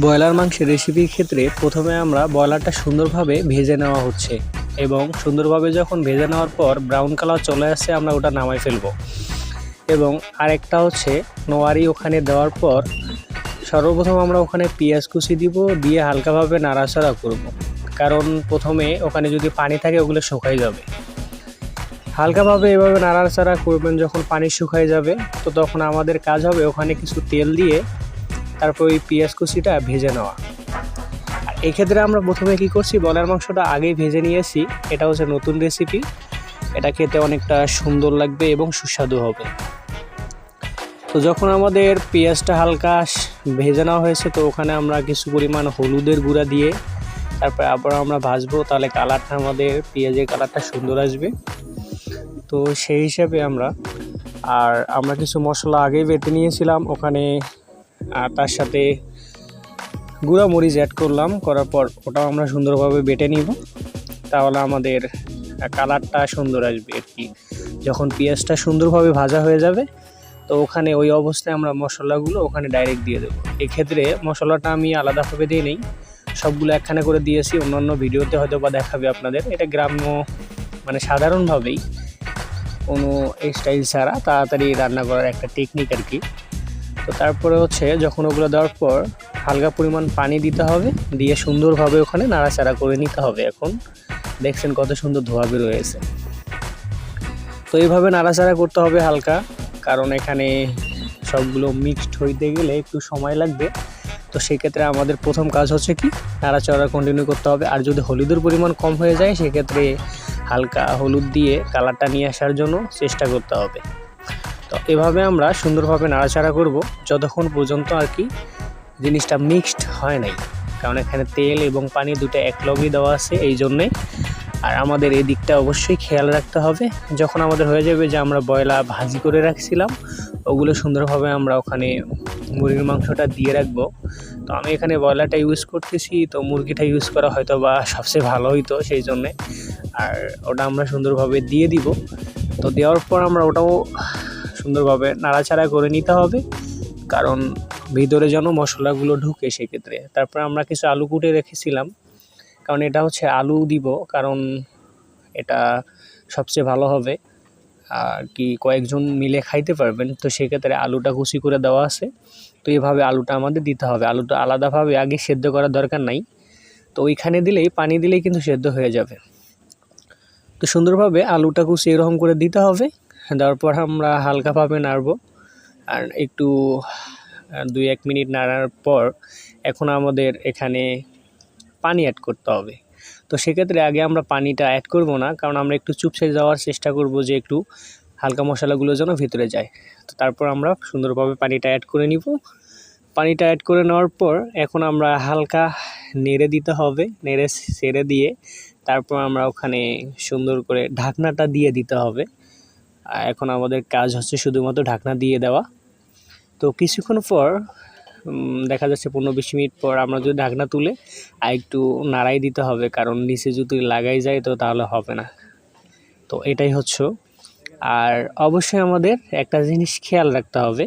Broiler মাংসের রেসিপির ক্ষেত্রে প্রথমে আমরা ব্রয়লারটা সুন্দরভাবে ভেজে নেওয়া হচ্ছে এবং সুন্দরভাবে যখন ভেজে নেওয়ার পর ব্রাউন কালার চলে আসছে আমরা ওটা নামাই ফেলব এবং আরেকটা হচ্ছে নোয়ারি ওখানে দেওয়ার পর সর্বপ্রথম আমরা ওখানে পেঁয়াজ কুচি দিব দিয়ে হালকাভাবে নাড়াচাড়া করব। কারণ প্রথমে ওখানে যদি পানি থাকে ওগুলো শুকাই যাবে হালকাভাবে এভাবে নাড়াচাড়া করবেন যখন পানি শুকাই যাবে, তো তখন আমাদের কাজ হবে ওখানে কিছু তেল দিয়ে তারপর ওই পেঁয়াজ কুচিটা ভেজে নেওয়া। আর এক্ষেত্রে আমরা প্রথমে কি করছি, বলার মাংসটা আগেই ভেজে নিয়েছি এটা হচ্ছে নতুন রেসিপি এটা খেতে অনেকটা সুন্দর লাগবে এবং সুস্বাদু হবে। তো যখন আমাদের পেঁয়াজটা হালকা ভেজে নেওয়া হয়েছে, তো ওখানে আমরা কিছু পরিমাণ হলুদের গুঁড়া দিয়ে তারপরে আবার আমরা ভাজবো। তাহলে কালারটা আমাদের, পেঁয়াজের কালারটা সুন্দর আসবে। তো সেই হিসাবে আমরা আর আমরা কিছু মশলা আগেই বেটে নিয়েছিলাম। ওখানে আর তার সাথে গুঁড়া মরিচ অ্যাড করলাম, করার পর ওটাও আমরা সুন্দরভাবে বেটে নিব। তাহলে আমাদের কালারটা সুন্দর আসবে আর কি। যখন পেঁয়াজটা সুন্দরভাবে ভাজা হয়ে যাবে, তো ওখানে ওই অবস্থায় আমরা মশলাগুলো ওখানে ডাইরেক্ট দিয়ে দেবো। এক্ষেত্রে মশলাটা আমি আলাদাভাবে দিয়ে নেই, সবগুলো একখানে করে দিয়েছি, অন্যান্য ভিডিওতে হয়তো বা দেখাবে আপনাদের। এটা গ্রাম্য মানে সাধারণভাবেই কোনো স্টাইল ছাড়া তাড়াতাড়ি রান্না করার একটা টেকনিক আর কি। তো তারপরে হচ্ছে যখন ওগুলো দেওয়ার পর হালকা পরিমাণ পানি দিতে হবে, দিয়ে সুন্দরভাবে ওখানে নাড়াচাড়া করে নিতে হবে এখন। দেখছেন কত সুন্দর ধোয়া বের তো এইভাবে নাড়াচাড়া করতে হবে হালকা, কারণ এখানে সবগুলো মিক্সড হইতে গেলে একটু সময় লাগবে। তো সেক্ষেত্রে আমাদের প্রথম কাজ হচ্ছে কি, নাড়াচাড়া কন্টিনিউ করতে হবে। আর যদি হলুদের পরিমাণ কম হয়ে যায়, সেক্ষেত্রে হালকা হলুদ দিয়ে কালারটা নিয়ে আসার জন্য চেষ্টা করতে হবে। তো এভাবে আমরা সুন্দরভাবে নাড়াচাড়া করব যতক্ষণ পর্যন্ত আর কি জিনিসটা মিক্সড হয় নাই। কারণ এখানে তেল এবং পানি দুটো একলগই দেওয়া আছে এই জন্যে। আর আমাদের এই দিকটা অবশ্যই খেয়াল রাখতে হবে। যখন আমাদের হয়ে যাবে যে আমরা বয়লা ভাজি করে রাখছিলাম, ওগুলো সুন্দরভাবে আমরা ওখানে মুরগির মাংসটা দিয়ে রাখব। তো আমি এখানে বয়লাটা ইউজ করতেছি, তো মুরগিটা ইউজ করা হয়তো বা সবচেয়ে ভালো হইতো সেই জন্যে। আর ওটা আমরা সুন্দরভাবে দিয়ে দিব। তো দেওয়ার পর আমরা ওটাও সুন্দরভাবে নাড়াচাড়া করে নিতে হবে, কারণ ভিতরে যেন মশলাগুলো ঢুকে সেক্ষেত্রে। তারপর আমরা কিছু আলু কুটে রেখেছিলাম, কারণ এটা হচ্ছে আলু দিব, কারণ এটা সবচেয়ে ভালো হবে। আর কি কয়েকজন মিলে খাইতে পারবেন, তো সেক্ষেত্রে আলুটা কুচি করে দেওয়া আছে। তো এইভাবে আলুটা আমাদের দিতে হবে। আলুটা আলাদাভাবে আগে সেদ্ধ করার দরকার নাই। তো ওইখানে দিলেই, পানি দিলেই কিন্তু সেদ্ধ হয়ে যাবে। তো সুন্দরভাবে আলুটা কুচি এরকম করে দিতে হবে। দেওয়ার পর আমরা হালকাভাবে নাড়বো। আর একটু দুই এক মিনিট নাড়ার পর এখন আমাদের এখানে পানি অ্যাড করতে হবে। তো সেক্ষেত্রে আগে আমরা পানিটা অ্যাড করব না, কারণ আমরা একটু চুপসে যাওয়ার চেষ্টা করব যে একটু হালকা মশলাগুলো যেন ভিতরে যায়। তো তারপর আমরা সুন্দরভাবে পানিটা অ্যাড করে নিব। পানিটা অ্যাড করে নেওয়ার পর এখন আমরা হালকা নেড়ে দিতে হবে, নেড়ে সেরে দিয়ে তারপর আমরা ওখানে সুন্দর করে ঢাকনাটা দিয়ে দিতে হবে। এখন আমাদের কাজ হচ্ছে শুধুমাত্র ঢাকনা দিয়ে দেওয়া। তো কিছুক্ষণ পর দেখা যাচ্ছে পনেরো বিশ মিনিট পর আমরা যদি ঢাকনা তুলে আর একটু নাড়াই দিতে হবে, কারণ নিচে যদি লাগাই যায় তো তাহলে হবে না। তো এটাই হচ্ছে। আর অবশ্যই আমাদের একটা জিনিস খেয়াল রাখতে হবে